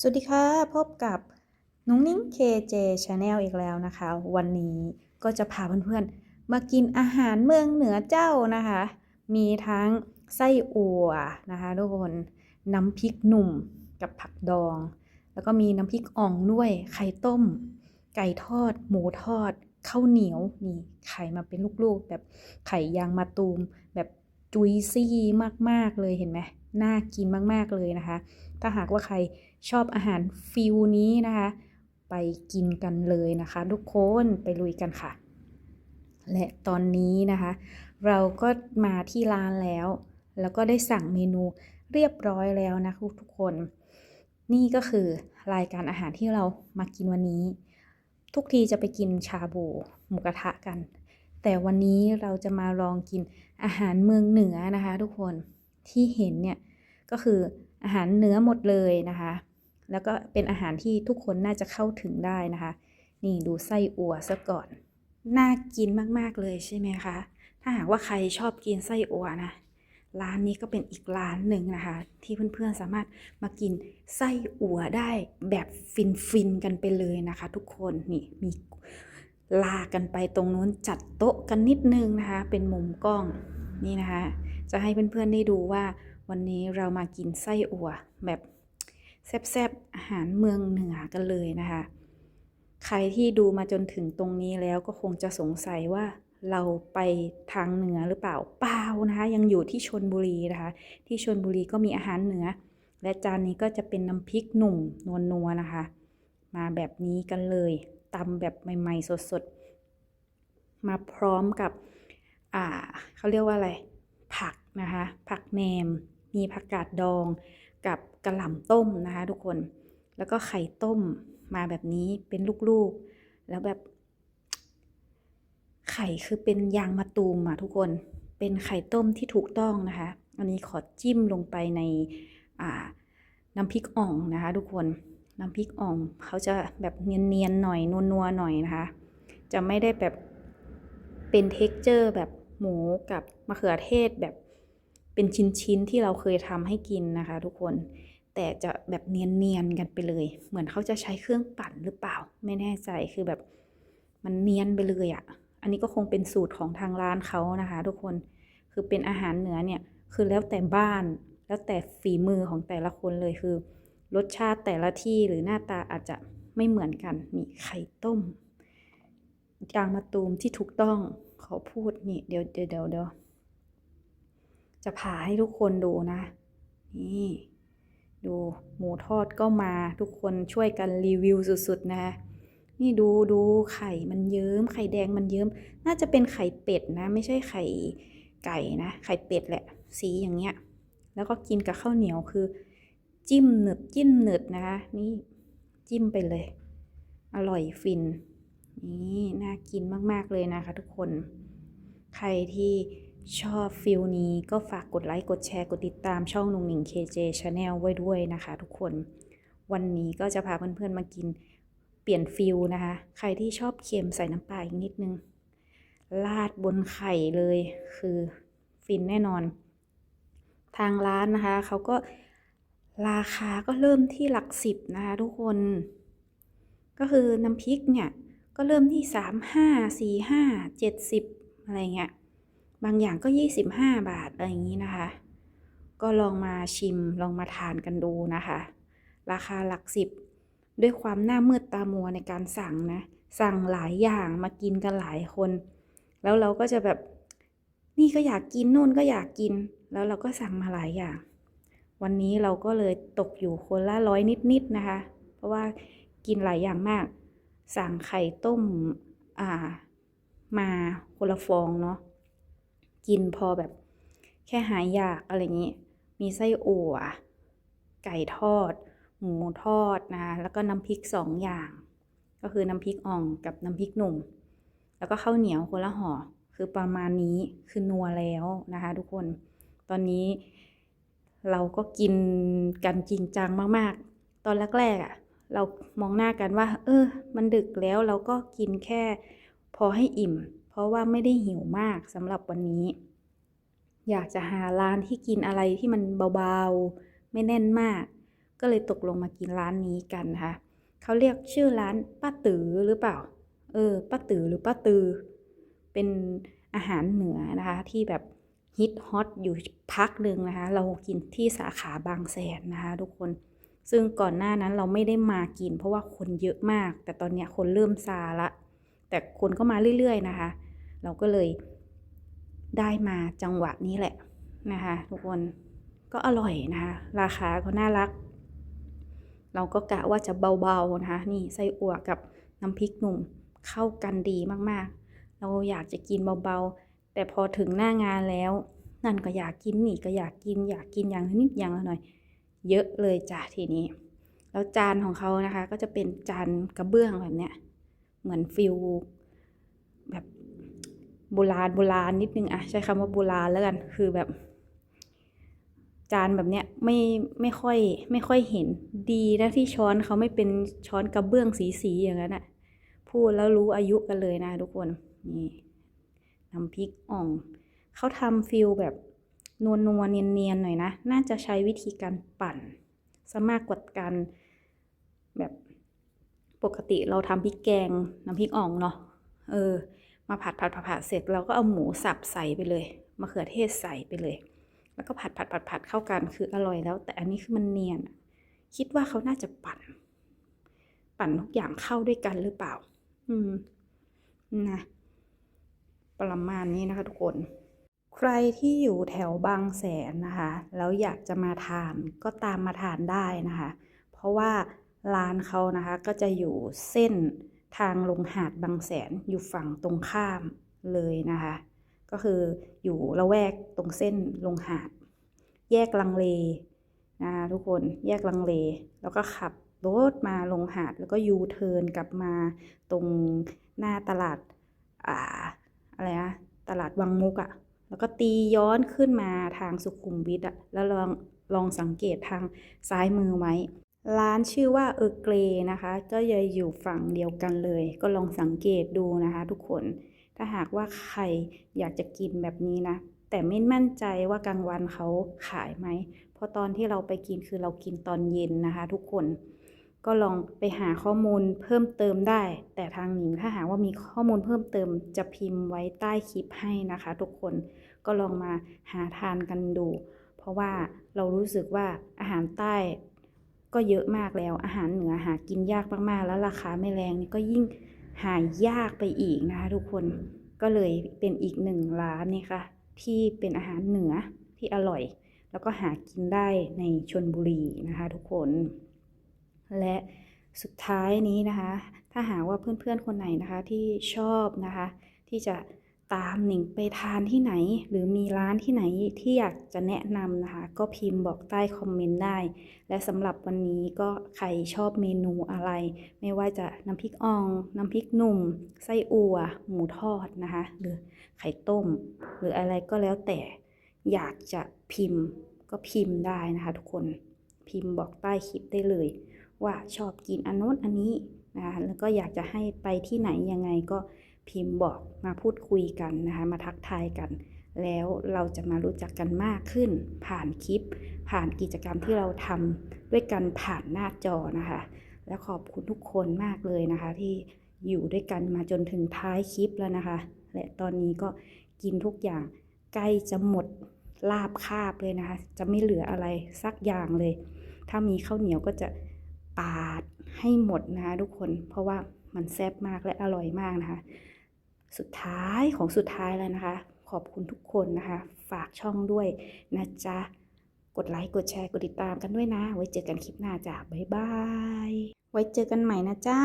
สวัสดีค่ะ พบกับนุ้งนิ้ง KJ Channel อีกแล้วนะคะ วันนี้ก็จะพาเพื่อนๆ มากินอาหารเมืองเหนือเจ้านะคะ มีทั้งไส้อั่วนะคะทุกคน น้ำพริกหนุ่มกับผักดอง แล้วก็มีน้ำพริกอ่องด้วย ไข่ต้ม ไก่ทอด หมูทอด ข้าวเหนียว นี่ไข่มาเป็นลูกๆ แบบไข่ยางมะตูม แบบจุยซี่มากๆเลยเห็นไหมน่ากินมากๆเลยนะคะ ถ้าหากว่าใคร ชอบอาหารฟิลนี้นะคะ ไปกินกันเลยนะคะ ทุกคนไปลุยกันค่ะ และตอนนี้นะคะ เราก็มาที่ร้านแล้ว แล้วก็ได้สั่งเมนูเรียบร้อยแล้วนะทุกคน นี่ก็คือรายการอาหารที่เรามากินวันนี้ ทุกทีจะไปกินชาบูหมูกระทะกัน แต่วันนี้เราจะมาลองกินอาหารเมืองเหนือนะคะ ทุกคนที่เห็นเนี่ยก็คืออาหารเนื้อหมดเลยนะคะ แล้วก็เป็นอาหารที่ทุกคนน่าจะเข้าถึงได้นะคะ นี่ดูไส้อั่วซะก่อน น่ากินมากๆเลยใช่ไหมคะ ถ้าหากว่าใครชอบกินไส้อั่วนะ ร้านนี้ก็เป็นอีกร้านหนึ่งนะคะ ที่เพื่อนๆสามารถมากินไส้อั่วได้แบบฟินๆกันไปเลยนะคะ ทุกคนนี่มีลากันไปตรงนู้นจัดโต๊ะกันนิดนึงนะคะ เป็นมุมกล้องนี่นะคะ จะให้เพื่อนๆได้ดูว่าวันนี้เรามากินไส้อั่วแบบ แซ่บๆอาหารเมืองเหนือกันเลยนะคะ ใครที่ดูมาจนถึงตรงนี้แล้วก็คงจะสงสัยว่าเราไปทางเหนือหรือเปล่าเปล่านะคะ ยังอยู่ที่ชนบุรีนะคะ ที่ชนบุรีก็มีอาหารเหนือ และจานนี้ก็จะเป็นน้ำพริกหนุ่มนัวๆนะคะ มาแบบนี้กันเลยตำแบบใหม่ๆ สดๆ มาพร้อมกับ อ่าเขาเรียกว่าอะไร ผักนะคะ ผักแหนม มีผักกาดดอง กับกระหล่ำต้มนะคะทุกคน แล้วก็ไข่ต้มมาแบบนี้เป็นลูกๆ แล้วแบบ ไข่คือเป็นยางมะตูมอะทุกคน เป็นไข่ต้มที่ถูกต้องนะคะ อันนี้ขอจิ้มลงไปในน้ำพริกอ่องนะคะ ทุกคน น้ำพริกอ่องเขาจะแบบเนียนๆหน่อยนัวๆหน่อยนะคะ จะไม่ได้แบบเป็นเท็กเจอร์แบบหมูกับมะเขือเทศแบบ เป็นชิ้นๆที่เราเคยทำให้กินนะคะ ทุกคนแต่จะแบบเนียนๆกันไปเลย เหมือนเขาจะใช้เครื่องปั่นหรือเปล่า ไม่แน่ใจคือแบบมันเนียนไปเลยอะ่ะ อันนี้ก็คงเป็นสูตรของทางร้านเขานะคะ ทุกคนคือเป็นอาหารเหนือเนี่ยคือแล้วแต่บ้านแล้วแต่ฝีมือของแต่ละคนเลยคือ รสชาติแต่ละที่หรือหน้าตาอาจจะไม่เหมือนกันนี่ไข่ต้มยางมะตูมที่ถูกต้องขอพูดนี่เดี๋ยวเดี๋ยวเดี๋ยวเดี๋ยว จะผ่าให้ทุกคนดูนะ นี่ ดูหมูทอดก็มาทุกคนช่วยกันรีวิวสุดๆ นะ นี่ดูดูไข่มันเยิ้ม ไข่แดงมันเยิ้ม น่าจะเป็นไข่เป็ดนะ ไม่ใช่ไข่ไก่นะ ไข่เป็ดแหละ สีอย่างเงี้ย แล้วก็กินกับข้าวเหนียวคือ จิ้มหนึบจิ้มหนึบนะคะ นี่จิ้มไปเลย อร่อยฟิน นี่น่ากินมากๆเลยนะคะทุกคน ใครที่ ชอบฟิลนี้ก็ฝากกดไลค์กดแชร์กดติดตามช่องนุงหนิง KJ Channel ไว้ด้วยนะคะ ทุกคนวันนี้ก็จะพาเพื่อนๆมากินเปลี่ยนฟิลนะคะ ใครที่ชอบเค็มใส่น้ำปลาอีกนิดนึงลาดบนไข่เลยคือฟินแน่นอน ทางร้านนะคะเขาก็ราคาก็เริ่มที่หลักสิบนะคะทุกคน ก็คือน้ำพริกเนี่ย ก็เริ่มที่สามห้าสี่ห้าเจ็ดสิบอะไรเงี้ย บางอย่างก็ยี่สิบห้าบาทอะไรอย่างนี้นะคะ ก็ลองมาชิมลองมาทานกันดูนะคะ ราคาหลักสิบด้วยความหน้ามืดตามัวในการสั่งนะ สั่งหลายอย่างมากินกันหลายคน แล้วเราก็จะแบบนี่ก็อยากกินนู่นก็อยากกิน แล้วเราก็สั่งมาหลายอย่าง วันนี้เราก็เลยตกอยู่คนละร้อยนิดๆนะคะ เพราะว่ากินหลายอย่างมาก สั่งไข่ต้มอ่า มาคนละฟองเนาะ กินพอแบบแค่หายอยากอะไรอย่างนี้ มีไส้อั่ว ไก่ทอด หมูทอดนะคะแล้วก็น้ำพริกสองอย่าง ก็คือน้ำพริกอ่องกับน้ำพริกหนุ่ม แล้วก็ข้าวเหนียวคนละห่อ คือประมาณนี้คือนัวแล้วนะคะ ทุกคน ตอนนี้เราก็กินกันจริงจังมากๆ ตอนแรกๆอะ่ะ เรามองหน้ากันว่า เออ มันดึกแล้วเราก็กินแค่พอให้อิ่ม เพราะว่าไม่ได้หิวมากสำหรับวันนี้ อยากจะหาร้านที่กินอะไรที่มันเบาๆ ไม่แน่นมาก ก็เลยตกลงมากินร้านนี้กันนะคะเขาเรียกชื่อร้านป้าตือหรือเปล่า เออป้าตือหรือป้าตือ เป็นอาหารเหนือนะคะที่แบบฮิตฮอตอยู่พักหนึ่งนะคะ เรากินที่สาขาบางแสนนะคะ ทุกคน ซึ่งก่อนหน้านั้นเราไม่ได้มากิน เพราะว่าคนเยอะมาก แต่ตอนนี้คนเริ่มซาละ แต่คนก็มาเรื่อยๆนะคะ เราก็เลยได้มาจังหวะนี้แหละนะคะทุกคนก็อร่อยนะคะราคาก็น่ารัก เราก็กะว่าจะเบาๆนะคะนี่ไส้อั่วกับน้ำพริกหนุ่มเข้ากันดีมากๆ เราอยากจะกินเบาๆ แต่พอถึงหน้างานแล้ว นั่นก็อยากกินนี่ก็อยากกินอยากกินอย่างนิดอย่างละหน่อย เยอะเลยจ้ะทีนี้ แล้วจานของเขานะคะ ก็จะเป็นจานกระเบื้องแบบเนี้ยเหมือนฟิลแบบ โบราณโบราณนิดนึงอะใช้คำว่าโบราณแล้วกันคือแบบ จานแบบเนี้ยไม่ไม่ค่อยไม่ค่อยเห็นดีนะที่ช้อนเขาไม่เป็นช้อนกระเบื้องสีสีอย่างนั้นอะพูดแล้วรู้อายุกันเลยนะทุกคนนี่น้ำพริกอ่องเขาทำฟิลแบบนวลนวลเนียนเนียนๆหน่อยนะ น่าจะใช้วิธีการปั่นซะมากกว่าการแบบปกติเราทำพริกแกงน้ำพริกอ่องเนาะเออ มาผัดผัดผัดผัดเสร็จเราก็เอาหมูสับใส่ไปเลยมะเขือเทศใส่ไปเลย แล้วก็ผัดผัดผัดผัดเข้ากันคืออร่อยแล้ว แต่อันนี้คือมันเนียน คิดว่าเขาน่าจะปั่น ปั่นทุกอย่างเข้าด้วยกันหรือเปล่า อืมนะประมาณนี้นะคะทุกคน ใครที่อยู่แถวบางแสนนะคะแล้วอยากจะมาทานก็ตามมาทานได้นะคะ เพราะว่าร้านเขานะคะก็จะอยู่เส้น ทางลงหาดบางแสนอยู่ฝั่งตรงข้ามเลยนะคะ ก็คืออยู่ละแวกตรงเส้นลงหาด แยกลังเลนะคะทุกคนแยกลังเล แล้วก็ขับรถมาลงหาดแล้วก็ยูเทิร์นกลับมาตรงหน้าตลาดอ่าอะไรนะตลาดวังมุกอะ่ะแล้วก็ตีย้อนขึ้นมาทางสุขุมวิทอะ่ะแล้วลองลองสังเกตทางซ้ายมือไว้ ร้านชื่อว่าเออเกรนะคะ ก็จะอยู่ฝั่งเดียวกันเลย ก็ลองสังเกตดูนะคะ ทุกคน ถ้าหากว่าใครอยากจะกินแบบนี้นะ แต่ไม่มั่นใจว่ากลางวันเขาขายไหม เพราะตอนที่เราไปกินคือเรากินตอนเย็นนะคะ ทุกคน ก็ลองไปหาข้อมูลเพิ่มเติมได้ แต่ทางหนิงถ้าหากว่ามีข้อมูลเพิ่มเติมจะพิมพ์ไว้ใต้คลิปให้นะคะ ทุกคน ก็ลองมาหาทานกันดู เพราะว่าเรารู้สึกว่าอาหารใต้ ก็เยอะมากแล้ว อาหารเหนือหากินยากมากๆ แล้วราคาไม่แรงนี่ก็ยิ่งหายากไปอีกนะคะทุกคนก็เลยเป็นอีกหนึ่งร้านนี่ค่ะที่เป็นอาหารเหนือที่อร่อย แล้วก็หากินได้ในชนบุรีนะคะทุกคน และสุดท้ายนี้นะคะ ถ้าหากว่าเพื่อนๆคนไหนนะคะที่ชอบนะคะ ที่จะ ตามหนิงไปทานที่ไหน หรือมีร้านที่ไหนที่อยากจะแนะนำนะคะ ก็พิมพ์บอกใต้คอมเมนต์ได้ และสำหรับวันนี้ก็ใครชอบเมนูอะไร ไม่ว่าจะน้ำพริกอ่อง น้ำพริกหนุ่ม ไส้อั่วหมูทอดนะคะ หรือไข่ต้ม หรืออะไรก็แล้วแต่อยากจะพิมพ์ก็พิมพ์ได้นะคะ ทุกคนพิมพ์บอกใต้คลิปได้เลย ว่าชอบกินอันโน้นอันนี้นะคะแล้วก็อยากจะให้ไปที่ไหนยังไงก็ พิมพ์บอกมาพูดคุยกันนะคะมาทักทายกัน แล้วเราจะมารู้จักกันมากขึ้น ผ่านคลิป ผ่านกิจกรรมที่เราทำด้วยกันผ่านหน้าจอนะคะ และขอบคุณทุกคนมากเลยนะคะ ที่อยู่ด้วยกันมาจนถึงท้ายคลิปแล้วนะคะ และตอนนี้ก็กินทุกอย่างใกล้จะหมดลาบคาบเลยนะคะ จะไม่เหลืออะไรสักอย่างเลย ถ้ามีข้าวเหนียวก็จะปาดให้หมดนะคะทุกคน เพราะว่ามันแซ่บมากและอร่อยมากนะคะ สุดท้ายของสุดท้ายแล้วนะคะ ขอบคุณทุกคนนะคะ ฝากช่องด้วยนะจ๊ะ กดไลค์ กดแชร์ กดติดตามกันด้วยนะ ไว้เจอกันคลิปหน้าจ้ะ บ๊ายบาย ไว้เจอกันใหม่นะจ้า